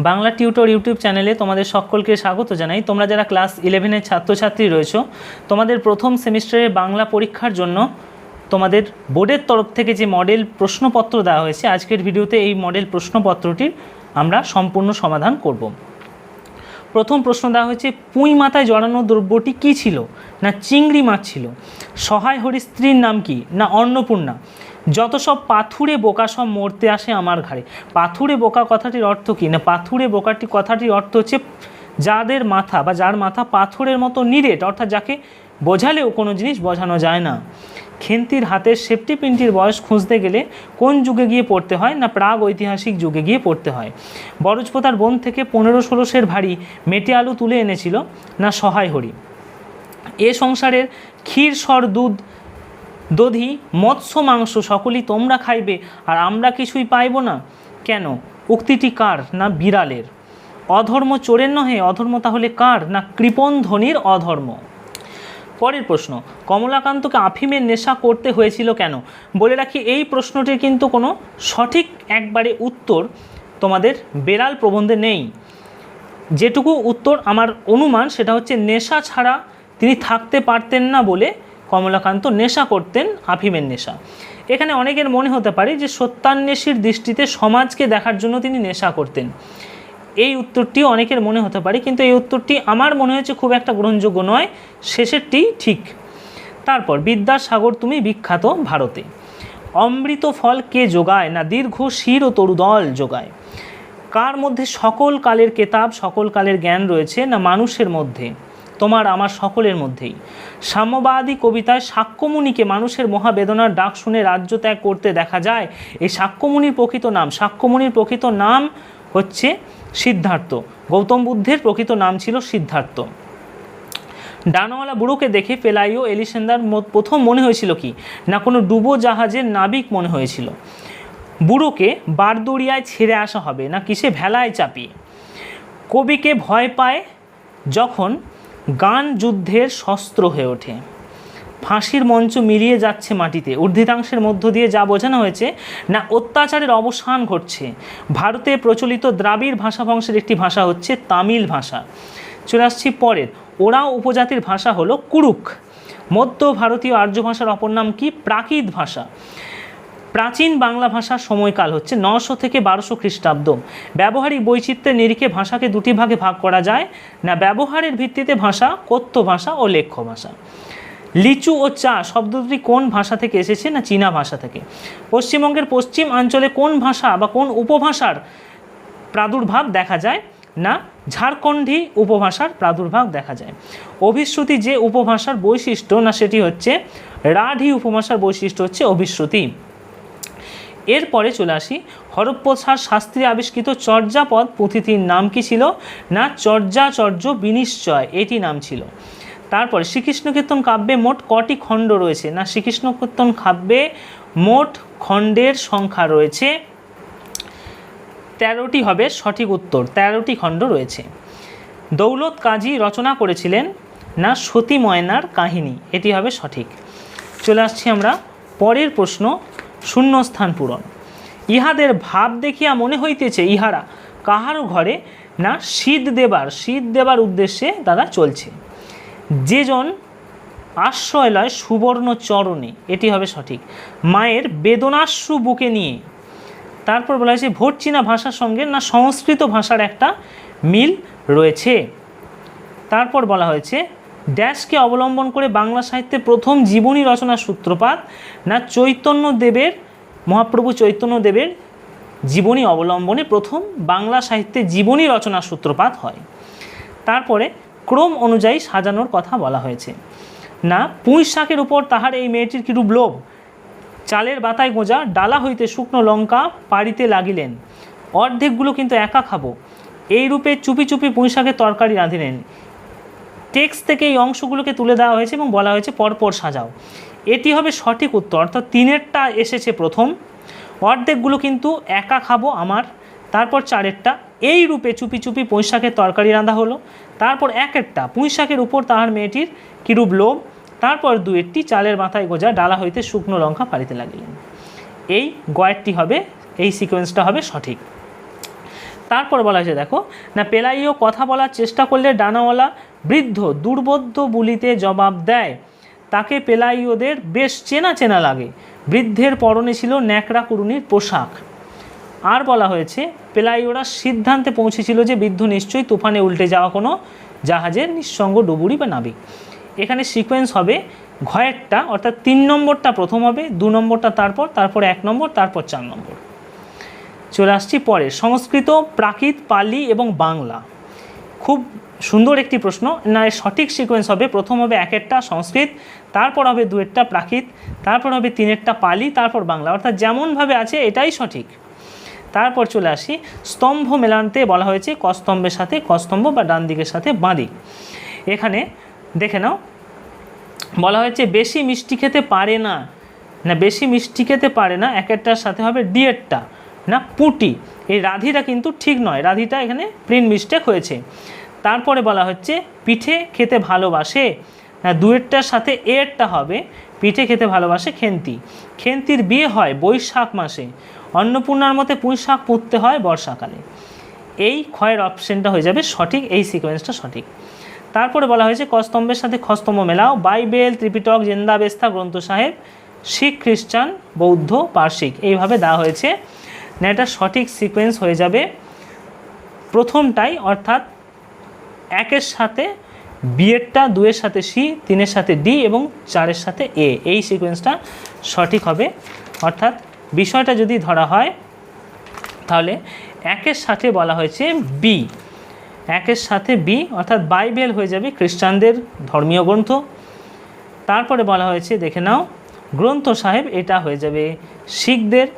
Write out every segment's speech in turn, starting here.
Bangla tutor YouTube চ্যানেলে তোমাদের সকলকে স্বাগত জানাই। তোমরা যারা ক্লাস ইলেভেনের ছাত্রছাত্রী রয়েছো, তোমাদের প্রথম সেমিস্টারের বাংলা পরীক্ষার জন্য তোমাদের বোর্ডের তরফ থেকে যে মডেল প্রশ্নপত্র দেওয়া হয়েছে, আজকের ভিডিওতে এই মডেল প্রশ্নপত্রটির আমরা সম্পূর্ণ সমাধান করব। প্রথম প্রশ্ন দেওয়া হয়েছে, পুঁই মাথায় জড়ানো দ্রব্যটি কী ছিল? না চিংড়ি মাছ ছিল? সহায় হরি স্ত্রীর নাম কি? না অন্নপূর্ণা? যত সব পাথুরে বোকা সব মরতে আসে আমার ঘাড়ে। পাথুরে বোকা কথাটির অর্থ কী? না, পাথুরে বোকাটি কথাটির অর্থ হচ্ছে যাদের মাথা বা যার মাথা পাথরের মতো নিরেট, অর্থাৎ যাকে বোঝালেও কোনো জিনিস বোঝানো যায় না। খেন্তির হাতের সেফটি পিনটির বয়স খুঁজতে গেলে কোন যুগে গিয়ে পড়তে হয়? না, প্রাগ ঐতিহাসিক যুগে গিয়ে পড়তে হয়। বরজপোতার বন থেকে পনেরো ষোলোশের ভারী মেটে আলু তুলে এনেছিল। না, সহায় হরি। এ সংসারের ক্ষীর, সর, দুধ দধি, মৎস্য, মাংস সকলই তোমরা খাইবে আর আমরা কিছুই পাইব না। কেন? উক্তিটি কার না বিড়ালের? অধর্ম চোরের নহে, অধর্ম তাহলে কার না কৃপণ ধনির অধর্ম? পরের প্রশ্ন, কমলাকান্তকে আফিমের নেশা করতে হয়েছিল কেন? বলে রাখি, এই প্রশ্নটির কিন্তু কোনো সঠিক একবারে উত্তর তোমাদের বেড়াল প্রবন্ধে নেই। যেটুকু উত্তর আমার অনুমান, সেটা হচ্ছে, নেশা ছাড়া তিনি থাকতে পারতেন না বলে কমলাকান্ত নেশা করতেন আফিমের নেশা। এখানে অনেকের মনে হতে পারে যে সত্যান্বেষীর দৃষ্টিতে সমাজকে দেখার জন্য তিনি নেশা করতেন। এই উত্তরটি অনেকের মনে হতে পারে, কিন্তু এই উত্তরটি আমার মনে হয়েছে খুব একটা গ্রহণযোগ্য নয়, শেষেরটি ঠিক। তারপর, বিদ্যাসাগর তুমি বিখ্যাত ভারতে। অমৃত ফল কে যোগায় না দীর্ঘ শির ও তরুদল যোগায়? কার মধ্যে সকল কালের কেতাব, সকল কালের জ্ঞান রয়েছে না মানুষের মধ্যে? তোমার আমার সকলের মধ্যেই। সাম্যবাদী কবিতায় সাক্ষ্যমুনিকে মানুষের মহাবেদনার ডাক শুনে রাজ্য ত্যাগ করতে দেখা যায়, এই সাক্ষ্যমুনির প্রকৃত নাম। সাক্ষ্যমুনির প্রকৃত নাম হচ্ছে সিদ্ধার্থ। গৌতম বুদ্ধের প্রকৃত নাম ছিল সিদ্ধার্থ। ডানাওয়ালা বুড়োকে দেখে পেলাইও এলিসেন্দার প্রথম মনে হয়েছিল কি? না কোনো ডুবো জাহাজের নাবিক মনে হয়েছিল। বুড়োকে বারদুরিয়ায় ছেড়ে আসা হবে, না কিসে ভেলায় চাপিয়ে। কবিকে ভয় পায় যখন গান যুদ্ধের শস্ত্র হয়ে ওঠে। ফাঁসির মঞ্চ মিলিয়ে যাচ্ছে মাটিতে। ঊর্ধ্বিতাংশের মধ্য দিয়ে যা বোঝানো হয়েছে, না অত্যাচারের অবসান ঘটছে। ভারতে প্রচলিত দ্রাবিড় ভাষা বংশের একটি ভাষা হচ্ছে তামিল ভাষা। চলে আসছি পরের। ওরাও উপজাতির ভাষা হলো কুরুক মধ্য ভারতীয় আর্য ভাষার অপর নাম কি? প্রাকৃত ভাষা। প্রাচীন বাংলা ভাষার সময়কাল হচ্ছে নশো থেকে বারোশো খ্রিস্টাব্দ। ব্যবহারিক বৈচিত্র্যের নিরিখে ভাষাকে দুটি ভাগে ভাগ করা যায়। না, ব্যবহারের ভিত্তিতে ভাষা, কথ্য ভাষা ও লেখ্য ভাষা। লিচু ও চা শব্দ দুটি কোন ভাষা থেকে এসেছে না চীনা ভাষা থেকে? পশ্চিমবঙ্গের পশ্চিম অঞ্চলে কোন ভাষা বা কোন উপভাষার প্রাদুর্ভাব দেখা যায়? না, ঝাড়খণ্ডী উপভাষার প্রাদুর্ভাব দেখা যায়। অভিশ্রুতি যে উপভাষার বৈশিষ্ট্য, না, সেটি হচ্ছে রাঢ়ী উপভাষার বৈশিষ্ট্য হচ্ছে অভিশ্রুতি। এরপরে চলে আসি। হরপ্পসার শাস্ত্রী আবিষ্কৃত চর্যাপদ পুঁথিটির নাম কি ছিল? না, চর্যাচর্য বিনিশ্চয়, এটি নাম ছিল। তারপরে শ্রীকৃষ্ণ কীর্তন কাব্যে মোট কটি খণ্ড রয়েছে? না শ্রীকৃষ্ণ কীর্তন কাব্যে মোট খণ্ডের সংখ্যা রয়েছে। তেরোটি হবে সঠিক উত্তর, তেরোটি খণ্ড রয়েছে। দৌলত কাজী রচনা করেছিলেন, না সতী ময়নার কাহিনী, এটি হবে সঠিক। চলে আসছি আমরা পরের প্রশ্ন শূন্যস্থান পূরণ। ইহাদের ভাব দেখিয়া মনে হইতেছে ইহারা কাহারও ঘরে না শীত দেবার শীত দেবার উদ্দেশ্যে তারা চলছে। যেজন আশ্রয় লয় সুবর্ণ চরণে, এটি হবে সঠিক, মায়ের বেদনাশ্রু বুকে নিয়ে, তারপর বলা হয়েছে ভোট চীনা ভাষার সঙ্গে না সংস্কৃত ভাষার একটা মিল রয়েছে। তারপর বলা হয়েছে ড্যাশকে অবলম্বন করে বাংলা সাহিত্যে প্রথম জীবনী রচনার সূত্রপাত, না চৈতন্য দেবের, মহাপ্রভু চৈতন্য দেবের জীবনী অবলম্বনে প্রথম বাংলা সাহিত্যে জীবনী রচনার সূত্রপাত হয়। তারপরে ক্রম অনুযায়ী সাজানোর কথা বলা হয়েছে। না, পুঁই শাকের উপর তাহার এই মেয়েটির কিরূপ লোভ? চালের বাতায় গোঁজা, ডালা হইতে শুকনো লঙ্কা পাড়িতে লাগিলেন। অর্ধেকগুলো কিন্তু একা খাব। এই রূপে চুপি চুপি পুঁই শাকের তরকারি রাঁধিলেন। টেক্সট থেকে এই অংশগুলোকে তুলে দেওয়া হয়েছে এবং বলা হয়েছে পরপর সাজাও। এটি হবে সঠিক উত্তর, অর্থাৎ তিনেরটা এসেছে প্রথম। অর্ধেকগুলো কিন্তু একা খাব আমার, তারপর চারেরটা। এই রূপে চুপি চুপি পুঁই শাকের তরকারি রাঁধা হলো। তারপর একেরটা পুঁই শাকের উপর তাহার মেয়েটির কিরূপ লোভ। তারপর দুয়েরটি চালের মাথায় গোজা ডালা হইতে শুকনো লঙ্কা পাড়িতে লাগিলেন। এই গয়েরটি হবে, এই সিকোয়েন্সটা হবে সঠিক। তারপর বলা হয়েছে, দেখো, না পেলাইও কথা বলার চেষ্টা করলে ডানাওয়ালা বৃদ্ধ দুর্বোধ্য বুলিতে জবাব দেয়, তাকে পেলাইওদের বেশ চেনা চেনা লাগে। বৃদ্ধের পরনে ছিল ন্যাকড়া কুরুনির পোশাক। আর বলা হয়েছে পেলাইওরা সিদ্ধান্তে পৌঁছেছিল যে বৃদ্ধ নিশ্চয়ই তুফানে উল্টে যাওয়া কোনো জাহাজের নিঃসঙ্গ ডুবুরি বা নাবিক। এখানে সিকোয়েন্স হবে ঘয়েরটা, অর্থাৎ তিন নম্বরটা প্রথম হবে, দু নম্বরটা তারপর তারপর এক নম্বর, তারপর চার নম্বর। চলে আসছি পরে। সংস্কৃত, প্রাকৃত, পালি এবং বাংলা। খুব সুন্দর একটি প্রশ্ন। না, এর সঠিক সিকোয়েন্স হবে, প্রথম হবে একেরটা সংস্কৃত, তারপর হবে দুয়েরটা প্রাকৃত, তারপর হবে তিনেরটা পালি, তারপর বাংলা। অর্থাৎ যেমনভাবে আছে, এটাই সঠিক। তারপর চলে আসি, স্তম্ভ মেলানতে বলা হয়েছে কস্তম্ভের সাথে কস্তম্ভ বা ডান দিকের সাথে বাঁ দিক। এখানে দেখে নাও, বলা হয়েছে বেশি মিষ্টি খেতে পারে না। না, বেশি মিষ্টি খেতে পারে না, একেরটার সাথে হবে ডিয়েরটা না, পুটি। এই রাধিটা কিন্তু ঠিক নয়। রাধিটা এখানে প্রিন্ট মিস্টেক হয়েছে। তারপরে বলা হচ্ছে, পিঠে খেতে ভালোবাসে, না, দুয়েরটার সাথে এরটা হবে, পিঠে খেতে ভালোবাসে খেন্তি। খেন্তির বিয়ে হয় বৈশাখ মাসে। অন্নপূর্ণার মতে পুঁই শাক পুঁততে হয় বর্ষাকালে। এই ক্ষয়ের অপশনটা হয়ে যাবে সঠিক, এই সিকোয়েন্সটা সঠিক। তারপরে বলা হয়েছে, কস্তম্ভের সাথে খস্তম্ভ মেলাও। বাইবেল, ত্রিপিটক জেন্দাবেস্তা গ্রন্থ সাহেব শিখ, খ্রিস্টান, বৌদ্ধ, পার্শ্বিক। এইভাবে দেওয়া হয়েছে। না, এটা সঠিক সিকোয়েন্স হয়ে যাবে প্রথমটাই, অর্থাৎ একের সাথে বিয়েরটা দুয়ের সাথে সি, তিনের সাথে ডি এবং চারের সাথে এ। এই সিকোয়েন্সটা সঠিক হবে। অর্থাৎ বিষয়টা যদি ধরা হয়, তাহলে একের সাথে বলা হয়েছে বি একের সাথে বি অর্থাৎ বাইবেল হয়ে যাবে খ্রিস্টানদের ধর্মীয় গ্রন্থ। তারপরে বলা হয়েছে, দেখে নাও গ্রন্থ সাহেব এটা হয়ে যাবে শিখদের।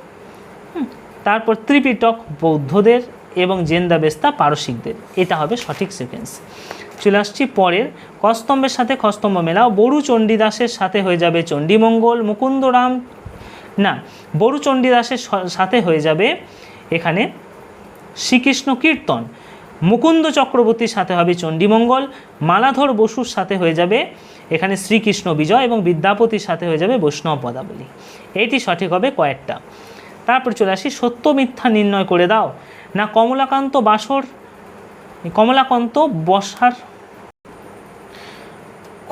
তারপর ত্রিপিটক বৌদ্ধদের এবং জেন্দাবেস্তা পারসিকদের। এটা হবে সঠিক সিকোয়েন্স চলে আসছি পরের। কস্তম্ভের সাথে খস্তম্ভ মেলাও। বড়ু চণ্ডীদাসের সাথে হয়ে যাবে চণ্ডীমঙ্গল, মুকুন্দরাম। না, বড়ু চণ্ডীদাসের সাথে হয়ে যাবে এখানে শ্রীকৃষ্ণ কীর্তন। মুকুন্দ চক্রবর্তীর সাথে হবে চণ্ডীমঙ্গল। মালাধর বসুর সাথে হয়ে যাবে এখানে শ্রীকৃষ্ণ বিজয় এবং বিদ্যাপতির সাথে হয়ে যাবে বৈষ্ণব পদাবলী। এটি সঠিক হবে কয়েকটা। তারপর চলে আসি, সত্য মিথ্যা নির্ণয় করে দাও। না কমলাকান্ত বাসর কমলাকান্ত বসার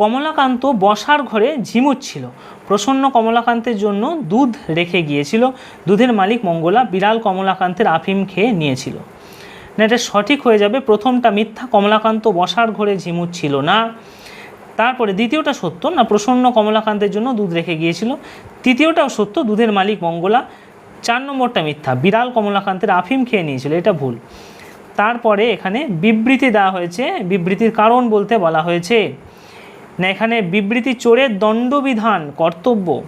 কমলাকান্ত বসার ঘরে ঝিমুচ্ছিল প্রসন্ন কমলাকান্তের জন্য দুধ রেখে গিয়েছিল। দুধের মালিক মঙ্গলা বিড়াল কমলাকান্তের আফিম খেয়ে নিয়েছিল। না, এটা সঠিক হয়ে যাবে। প্রথমটা মিথ্যা, কমলাকান্ত বসার ঘরে ঝিমুচ্ছিল না। তারপরে দ্বিতীয়টা সত্য, না প্রসন্ন কমলাকান্তের জন্য দুধ রেখে গিয়েছিল। তৃতীয়টাও সত্য, দুধের মালিক মঙ্গলা চার নম্বরটা মিথ্যা। বিড়াল কমলাকান্তের আফিম খেয়ে নিয়েছিল, এটা ভুল। তারপরে এখানে বিবৃতি দেওয়া হয়েছে, বিবৃতির কারণ বলতে বলা হয়েছে, না এখানে বিবৃতি চোরের দণ্ডবিধান, কর্তব্য।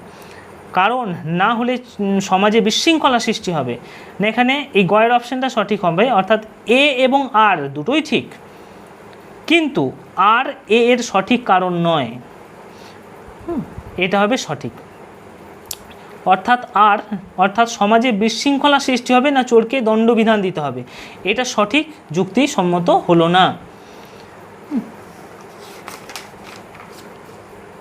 কারণ না হলে সমাজে বিশৃঙ্খলা সৃষ্টি হবে। না এখানে এই গয়ের অপশানটা সঠিক হবে, অর্থাৎ এ এবং আর দুটোই ঠিক। কিন্তু আর এ এর সঠিক কারণ নয়। এটা হবে সঠিক। অর্থাৎ আর, অর্থাৎ সমাজে বিশৃঙ্খলা সৃষ্টি হবে না চোরকে দণ্ডবিধান দিতে হবে। এটা সঠিক, যুক্তিসম্মত হলো না।